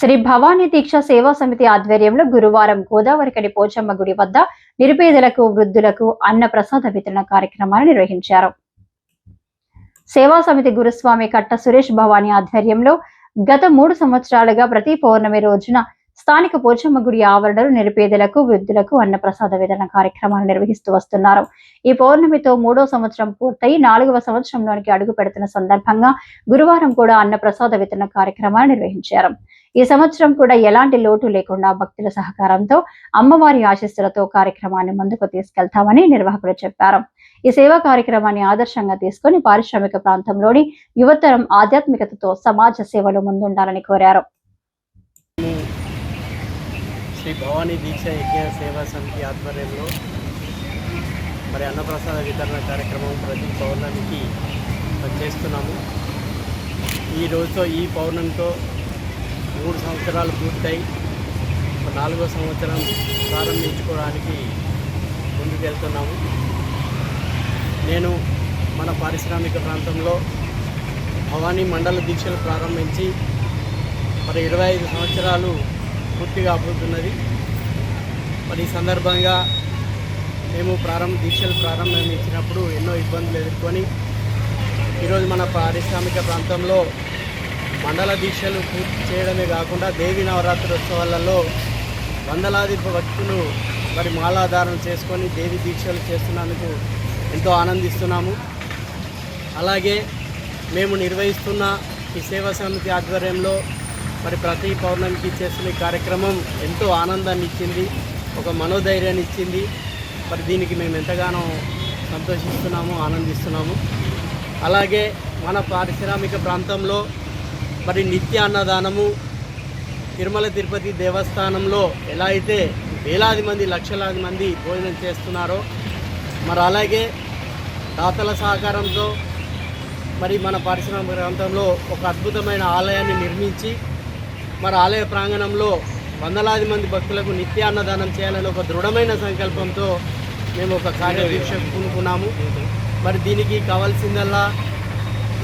శ్రీ భవానీ దీక్ష సేవా సమితి ఆధ్వర్యంలో గురువారం గోదావరికని పోచమ్మ గుడి వద్ద నిరుపేదలకు వృద్ధులకు అన్న ప్రసాద వితరణ కార్యక్రమాన్ని నిర్వహించారు. సేవా సమితి గురుస్వామి కట్ట సురేష్ భవానీ ఆధ్వర్యంలో గత మూడు సంవత్సరాలుగా ప్రతి పౌర్ణమి రోజున స్థానిక పోచమ్మ గుడి ఆవరణలు నిరుపేదలకు వృద్ధులకు అన్న ప్రసాద వితరణ కార్యక్రమాలు నిర్వహిస్తూ వస్తున్నారు. ఈ పౌర్ణమితో మూడో సంవత్సరం పూర్తయి నాలుగవ సంవత్సరంలోనికి అడుగు పెడుతున్న సందర్భంగా గురువారం కూడా అన్న ప్రసాద వితరణ కార్యక్రమాలు నిర్వహించారు. ఈ సంవత్సరం కూడా ఎలాంటి లోటు లేకుండా భక్తుల సహకారంతో అమ్మవారి ఆశీస్సులతో కార్యక్రమాన్ని ముందుకు తీసుకెళ్తామని నిర్వాహకులు చెప్పారు. ఈ సేవా కార్యక్రమాన్ని ఆదర్శంగా తీసుకొని పారిశ్రామిక ప్రాంతంలోని యువతరం ఆధ్యాత్మికతతో సమాజ సేవలు ముందుండాలని కోరారు. శ్రీ భవానీ దీక్ష యజ్ఞ సేవా సమితి ఆధ్వర్యంలో మరి అన్నప్రసాద వితరణ కార్యక్రమం ప్రతి పౌర్ణమికి చేస్తున్నాము. ఈ రోజుతో ఈ పౌర్ణమితో మూడు సంవత్సరాలు పూర్తయి ఒక నాలుగో సంవత్సరం ప్రారంభించుకోవడానికి ముందుకెళ్తున్నాము. నేను మన పారిశ్రామిక ప్రాంతంలో భవానీ మండల దీక్షలు ప్రారంభించి మరి ఇరవై ఐదు సంవత్సరాలు పూర్తిగా అవుతున్నది మరి ఈ సందర్భంగా మేము ప్రారంభ దీక్షలు ప్రారంభించినప్పుడు ఎన్నో ఇబ్బందులు ఎదుర్కొని ఈరోజు మన పారిశ్రామిక ప్రాంతంలో మండల దీక్షలు పూర్తి చేయడమే కాకుండా దేవి నవరాత్రి ఉత్సవాలలో వందలాది భక్తులు మరి మాలాధారణ చేసుకొని దేవి దీక్షలు చేస్తున్నందుకు ఎంతో ఆనందిస్తున్నాము. అలాగే మేము నిర్వహిస్తున్న ఈ సేవా సమితి ఆధ్వర్యంలో మరి ప్రతి పౌర్ణమికి చేస్తున్న కార్యక్రమం ఎంతో ఆనందాన్ని ఇచ్చింది ఒక మనోధైర్యాన్ని ఇచ్చింది. మరి దీనికి మేము ఎంతగానో సంతోషిస్తున్నాము ఆనందిస్తున్నాము. అలాగే మన పారిశ్రామిక ప్రాంతంలో మరి నిత్య అన్నదానము తిరుమల తిరుపతి దేవస్థానంలో ఎలా అయితే వేలాది మంది లక్షలాది మంది భోజనం చేస్తున్నారో మరి అలాగే దాతల సహకారంతో మరి మన పారిశ్రామిక ప్రాంతంలో ఒక అద్భుతమైన ఆలయాన్ని నిర్మించి మరి ఆలయ ప్రాంగణంలో వందలాది మంది భక్తులకు నిత్య అన్నదానం చేయాలని ఒక దృఢమైన సంకల్పంతో మేము ఒక కార్యదీక్ష పూనుకున్నాము. మరి దీనికి కావాల్సిందల్లా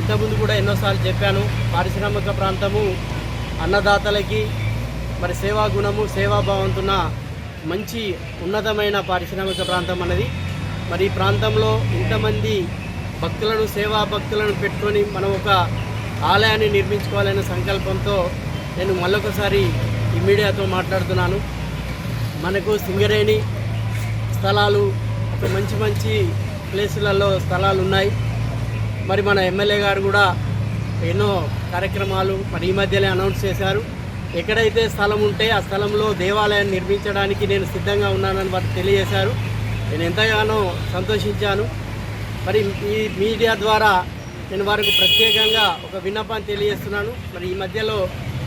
ఇంతకుముందు కూడా ఎన్నోసార్లు చెప్పాను పారిశ్రామిక ప్రాంతము అన్నదాతలకి మరి సేవా గుణము సేవాభావంతున్న మంచి ఉన్నతమైన పారిశ్రామిక ప్రాంతం అన్నది. మరి ఈ ప్రాంతంలో ఇంతమంది భక్తులను సేవా భక్తులను పెట్టుకొని మనం ఒక ఆలయాన్ని నిర్మించుకోవాలనే సంకల్పంతో నేను మళ్ళొకసారి ఈ మీడియాతో మాట్లాడుతున్నాను. మనకు సింగరేణి స్థలాలు మంచి మంచి ప్లేసులలో స్థలాలు ఉన్నాయి మరి మన ఎమ్మెల్యే గారు కూడా ఎన్నో కార్యక్రమాలు మరి ఈ మధ్యనే అనౌన్స్ చేశారు. ఎక్కడైతే స్థలం ఉంటే ఆ స్థలంలో దేవాలయాన్ని నిర్మించడానికి నేను సిద్ధంగా ఉన్నానని వారు తెలియజేశారు. నేను ఎంతగానో సంతోషించాను. మరి ఈ మీడియా ద్వారా నేను వారికి ప్రత్యేకంగా ఒక విన్నపాన్ని తెలియజేస్తున్నాను. మరి ఈ మధ్యలో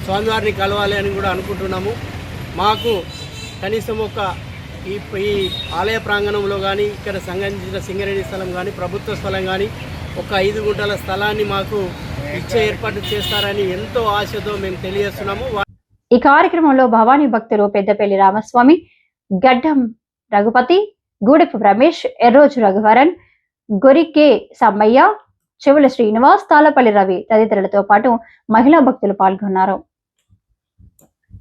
స్వామివారిని కలవాలి అని కూడా అనుకుంటున్నాము. మాకు కనీసం ఒక ఈ ఈ ఆలయ ప్రాంగణంలో కానీ ఇక్కడ సంబంధించిన సింగరేణి స్థలం కానీ ప్రభుత్వ స్థలం కానీ ఒక ఐదు గుంటల స్థలాన్ని మాకు ఇచ్చే ఏర్పాటు చేస్తారని ఎంతో ఆశతో మేము తెలియజేస్తున్నాము. ఈ కార్యక్రమంలో భవానీ భక్తులు పెద్దపల్లి రామస్వామి గడ్డం రఘుపతి గూడెపు రమేష్ ఎర్రోజు రఘువరన్ గొరికే సమ్మయ్య చెవుల శ్రీనివాస్ తాళపల్లి రవి తదితరులతో పాటు మహిళా భక్తులు పాల్గొన్నారు.